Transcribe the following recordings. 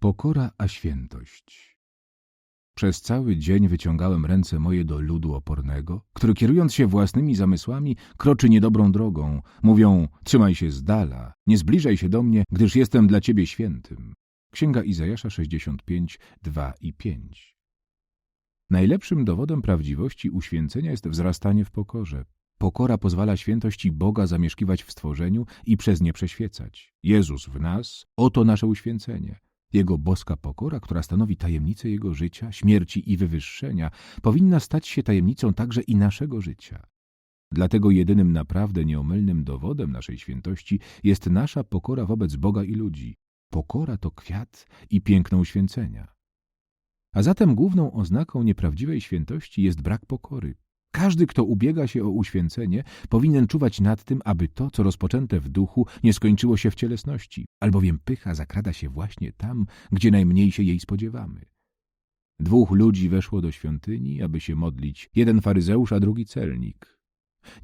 Pokora a świętość. Przez cały dzień wyciągałem ręce moje do ludu opornego, który kierując się własnymi zamysłami, kroczy niedobrą drogą. Mówią, trzymaj się z dala, nie zbliżaj się do mnie, gdyż jestem dla ciebie świętym. Księga Izajasza 65, 2 i 5. Najlepszym dowodem prawdziwości uświęcenia jest wzrastanie w pokorze. Pokora pozwala świętości Boga zamieszkiwać w stworzeniu i przez nie przeświecać. Jezus w nas, oto nasze uświęcenie. Jego boska pokora, która stanowi tajemnicę Jego życia, śmierci i wywyższenia, powinna stać się tajemnicą także i naszego życia. Dlatego jedynym naprawdę nieomylnym dowodem naszej świętości jest nasza pokora wobec Boga i ludzi. Pokora to kwiat i piękno uświęcenia. A zatem główną oznaką nieprawdziwej świętości jest brak pokory. Każdy, kto ubiega się o uświęcenie, powinien czuwać nad tym, aby to, co rozpoczęte w duchu, nie skończyło się w cielesności, albowiem pycha zakrada się właśnie tam, gdzie najmniej się jej spodziewamy. Dwóch ludzi weszło do świątyni, aby się modlić, jeden faryzeusz, a drugi celnik.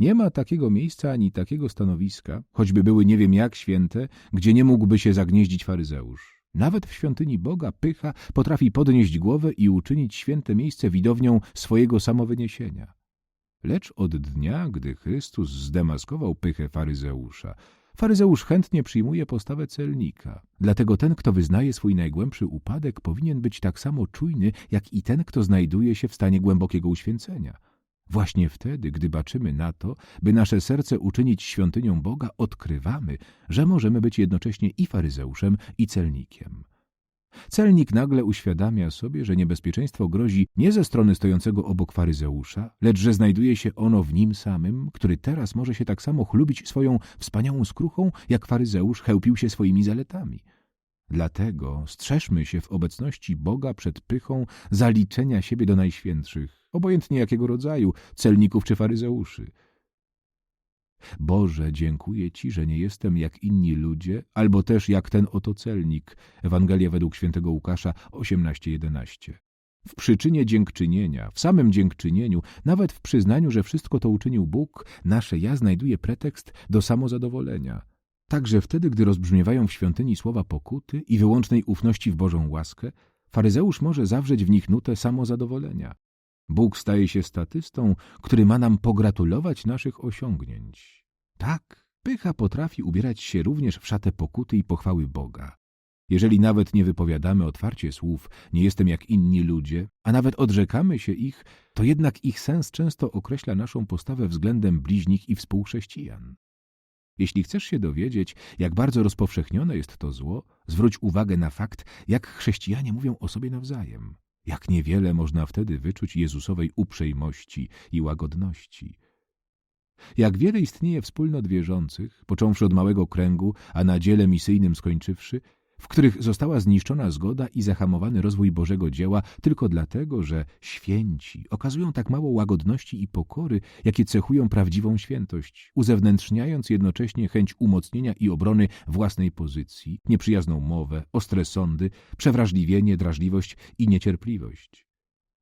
Nie ma takiego miejsca ani takiego stanowiska, choćby były nie wiem jak święte, gdzie nie mógłby się zagnieździć faryzeusz. Nawet w świątyni Boga pycha potrafi podnieść głowę i uczynić święte miejsce widownią swojego samowyniesienia. Lecz od dnia, gdy Chrystus zdemaskował pychę faryzeusza, faryzeusz chętnie przyjmuje postawę celnika. Dlatego ten, kto wyznaje swój najgłębszy upadek, powinien być tak samo czujny, jak i ten, kto znajduje się w stanie głębokiego uświęcenia. Właśnie wtedy, gdy baczymy na to, by nasze serce uczynić świątynią Boga, odkrywamy, że możemy być jednocześnie i faryzeuszem, i celnikiem. Celnik nagle uświadamia sobie, że niebezpieczeństwo grozi nie ze strony stojącego obok faryzeusza, lecz że znajduje się ono w nim samym, który teraz może się tak samo chlubić swoją wspaniałą skruchą, jak faryzeusz chełpił się swoimi zaletami. Dlatego strzeżmy się w obecności Boga przed pychą zaliczenia siebie do najświętszych, obojętnie jakiego rodzaju, celników czy faryzeuszy. Boże, dziękuję Ci, że nie jestem jak inni ludzie, albo też jak ten oto celnik. Ewangelia według świętego Łukasza 18:11. W przyczynie dziękczynienia, w samym dziękczynieniu, nawet w przyznaniu, że wszystko to uczynił Bóg, nasze ja znajduje pretekst do samozadowolenia. Także wtedy, gdy rozbrzmiewają w świątyni słowa pokuty i wyłącznej ufności w Bożą łaskę, faryzeusz może zawrzeć w nich nutę samozadowolenia. Bóg staje się statystą, który ma nam pogratulować naszych osiągnięć. Tak, pycha potrafi ubierać się również w szatę pokuty i pochwały Boga. Jeżeli nawet nie wypowiadamy otwarcie słów, nie jestem jak inni ludzie, a nawet odrzekamy się ich, to jednak ich sens często określa naszą postawę względem bliźnich i współchrześcijan. Jeśli chcesz się dowiedzieć, jak bardzo rozpowszechnione jest to zło, zwróć uwagę na fakt, jak chrześcijanie mówią o sobie nawzajem. Jak niewiele można wtedy wyczuć Jezusowej uprzejmości i łagodności. Jak wiele istnieje wspólnot wierzących, począwszy od małego kręgu, a na dziele misyjnym skończywszy, w których została zniszczona zgoda i zahamowany rozwój Bożego dzieła tylko dlatego, że święci okazują tak mało łagodności i pokory, jakie cechują prawdziwą świętość, uzewnętrzniając jednocześnie chęć umocnienia i obrony własnej pozycji, nieprzyjazną mowę, ostre sądy, przewrażliwienie, drażliwość i niecierpliwość.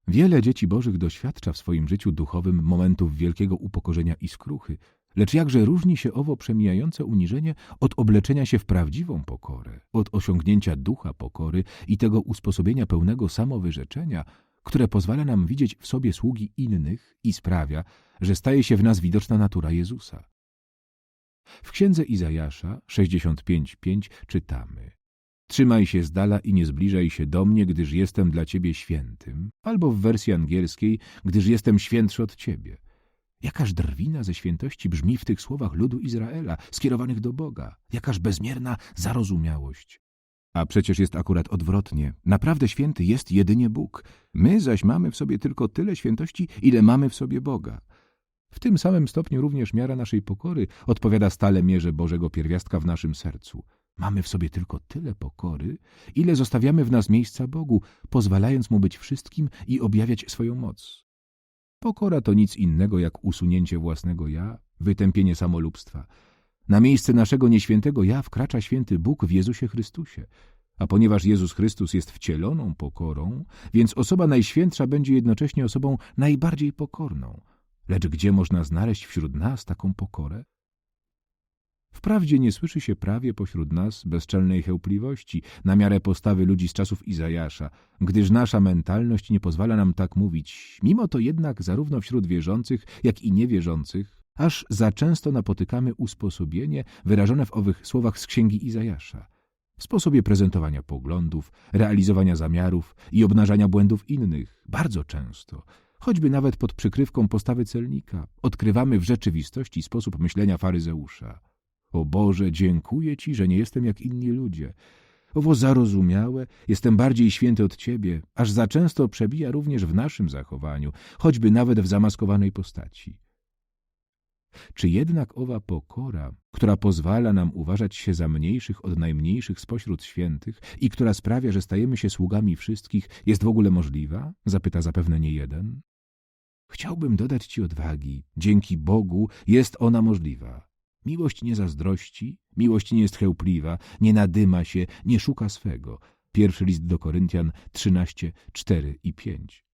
Wiele dzieci Bożych doświadcza w swoim życiu duchowym momentów wielkiego upokorzenia i skruchy, Lecz jakże różni się owo przemijające uniżenie od obleczenia się w prawdziwą pokorę, od osiągnięcia ducha pokory i tego usposobienia pełnego samowyrzeczenia, które pozwala nam widzieć w sobie sługi innych i sprawia, że staje się w nas widoczna natura Jezusa. W księdze Izajasza 65:5 czytamy: Trzymaj się z dala i nie zbliżaj się do mnie, gdyż jestem dla ciebie świętym, albo w wersji angielskiej, gdyż jestem świętszy od ciebie. Jakaż drwina ze świętości brzmi w tych słowach ludu Izraela, skierowanych do Boga. Jakaż bezmierna zarozumiałość. A przecież jest akurat odwrotnie. Naprawdę święty jest jedynie Bóg. My zaś mamy w sobie tylko tyle świętości, ile mamy w sobie Boga. W tym samym stopniu również miara naszej pokory odpowiada stale mierze Bożego pierwiastka w naszym sercu. Mamy w sobie tylko tyle pokory, ile zostawiamy w nas miejsca Bogu, pozwalając Mu być wszystkim i objawiać swoją moc. Pokora to nic innego jak usunięcie własnego ja, wytępienie samolubstwa. Na miejsce naszego nieświętego ja wkracza święty Bóg w Jezusie Chrystusie. A ponieważ Jezus Chrystus jest wcieloną pokorą, więc osoba najświętsza będzie jednocześnie osobą najbardziej pokorną. Lecz gdzie można znaleźć wśród nas taką pokorę? Wprawdzie nie słyszy się prawie pośród nas bezczelnej chełpliwości na miarę postawy ludzi z czasów Izajasza, gdyż nasza mentalność nie pozwala nam tak mówić. Mimo to jednak zarówno wśród wierzących, jak i niewierzących, aż za często napotykamy usposobienie wyrażone w owych słowach z księgi Izajasza. W sposobie prezentowania poglądów, realizowania zamiarów i obnażania błędów innych, bardzo często, choćby nawet pod przykrywką postawy celnika, odkrywamy w rzeczywistości sposób myślenia faryzeusza. O Boże, dziękuję Ci, że nie jestem jak inni ludzie. Owo zarozumiałe, jestem bardziej święty od Ciebie, aż za często przebija również w naszym zachowaniu, choćby nawet w zamaskowanej postaci. Czy jednak owa pokora, która pozwala nam uważać się za mniejszych od najmniejszych spośród świętych i która sprawia, że stajemy się sługami wszystkich, jest w ogóle możliwa? Zapyta zapewne nie jeden. Chciałbym dodać Ci odwagi. Dzięki Bogu jest ona możliwa. Miłość nie zazdrości, miłość nie jest chełpliwa, nie nadyma się, nie szuka swego. Pierwszy list do Koryntian 13, 4 i 5.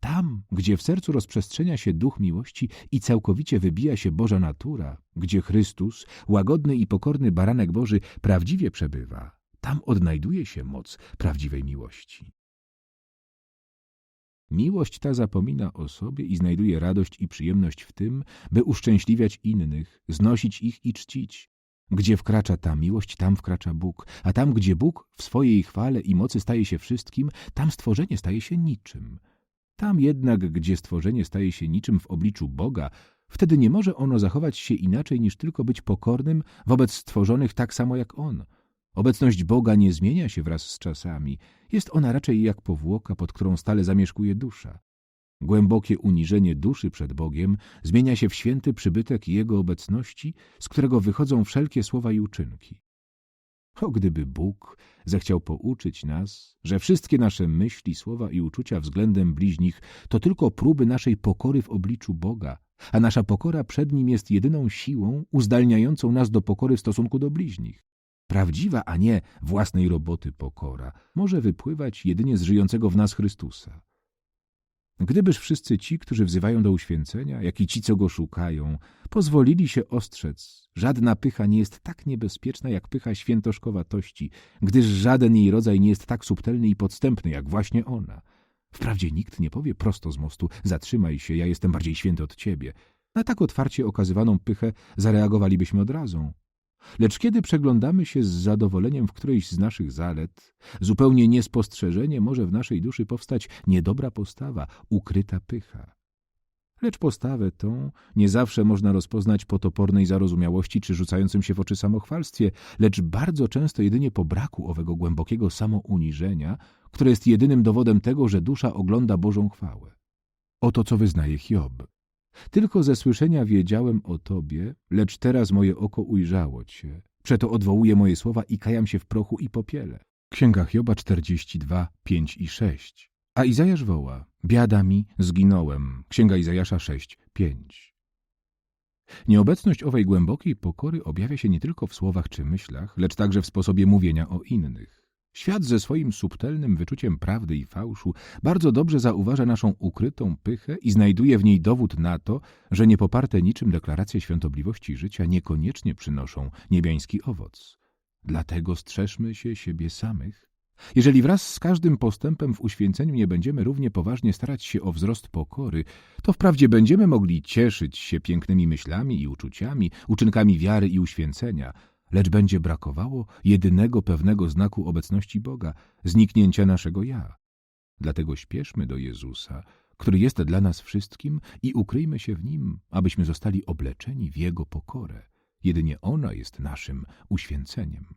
Tam, gdzie w sercu rozprzestrzenia się duch miłości i całkowicie wybija się Boża natura, gdzie Chrystus, łagodny i pokorny baranek Boży, prawdziwie przebywa, tam odnajduje się moc prawdziwej miłości. Miłość ta zapomina o sobie i znajduje radość i przyjemność w tym, by uszczęśliwiać innych, znosić ich i czcić. Gdzie wkracza ta miłość, tam wkracza Bóg, a tam, gdzie Bóg w swojej chwale i mocy staje się wszystkim, tam stworzenie staje się niczym. Tam jednak, gdzie stworzenie staje się niczym w obliczu Boga, wtedy nie może ono zachować się inaczej niż tylko być pokornym wobec stworzonych tak samo jak On – Obecność Boga nie zmienia się wraz z czasami. Jest ona raczej jak powłoka, pod którą stale zamieszkuje dusza. Głębokie uniżenie duszy przed Bogiem zmienia się w święty przybytek Jego obecności, z którego wychodzą wszelkie słowa i uczynki. O gdyby Bóg zechciał pouczyć nas, że wszystkie nasze myśli, słowa i uczucia względem bliźnich to tylko próby naszej pokory w obliczu Boga, a nasza pokora przed Nim jest jedyną siłą uzdalniającą nas do pokory w stosunku do bliźnich. Prawdziwa, a nie własnej roboty pokora może wypływać jedynie z żyjącego w nas Chrystusa. Gdybyż wszyscy ci, którzy wzywają do uświęcenia, jak i ci, co go szukają, pozwolili się ostrzec, żadna pycha nie jest tak niebezpieczna jak pycha świętoszkowatości, gdyż żaden jej rodzaj nie jest tak subtelny i podstępny jak właśnie ona. Wprawdzie nikt nie powie prosto z mostu, zatrzymaj się, ja jestem bardziej święty od ciebie. Na tak otwarcie okazywaną pychę zareagowalibyśmy od razu. Lecz kiedy przeglądamy się z zadowoleniem w którejś z naszych zalet, zupełnie niespostrzeżenie może w naszej duszy powstać niedobra postawa, ukryta pycha. Lecz postawę tą nie zawsze można rozpoznać po topornej zarozumiałości czy rzucającym się w oczy samochwalstwie, lecz bardzo często jedynie po braku owego głębokiego samouniżenia, które jest jedynym dowodem tego, że dusza ogląda Bożą chwałę. Oto co wyznaje Hiob. Tylko ze słyszenia wiedziałem o Tobie, lecz teraz moje oko ujrzało Cię. Przeto odwołuję moje słowa i kajam się w prochu i popiele. Księga Hioba 42, 5 i 6. A Izajasz woła, biada mi, zginąłem. Księga Izajasza 6, 5. Nieobecność owej głębokiej pokory objawia się nie tylko w słowach czy myślach, lecz także w sposobie mówienia o innych. Świat ze swoim subtelnym wyczuciem prawdy i fałszu bardzo dobrze zauważa naszą ukrytą pychę i znajduje w niej dowód na to, że niepoparte niczym deklaracje świątobliwości życia niekoniecznie przynoszą niebiański owoc. Dlatego strzeżmy się siebie samych. Jeżeli wraz z każdym postępem w uświęceniu nie będziemy równie poważnie starać się o wzrost pokory, to wprawdzie będziemy mogli cieszyć się pięknymi myślami i uczuciami, uczynkami wiary i uświęcenia – lecz będzie brakowało jedynego pewnego znaku obecności Boga, zniknięcia naszego ja. Dlatego śpieszmy do Jezusa, który jest dla nas wszystkim i ukryjmy się w Nim, abyśmy zostali obleczeni w Jego pokorę. Jedynie ona jest naszym uświęceniem.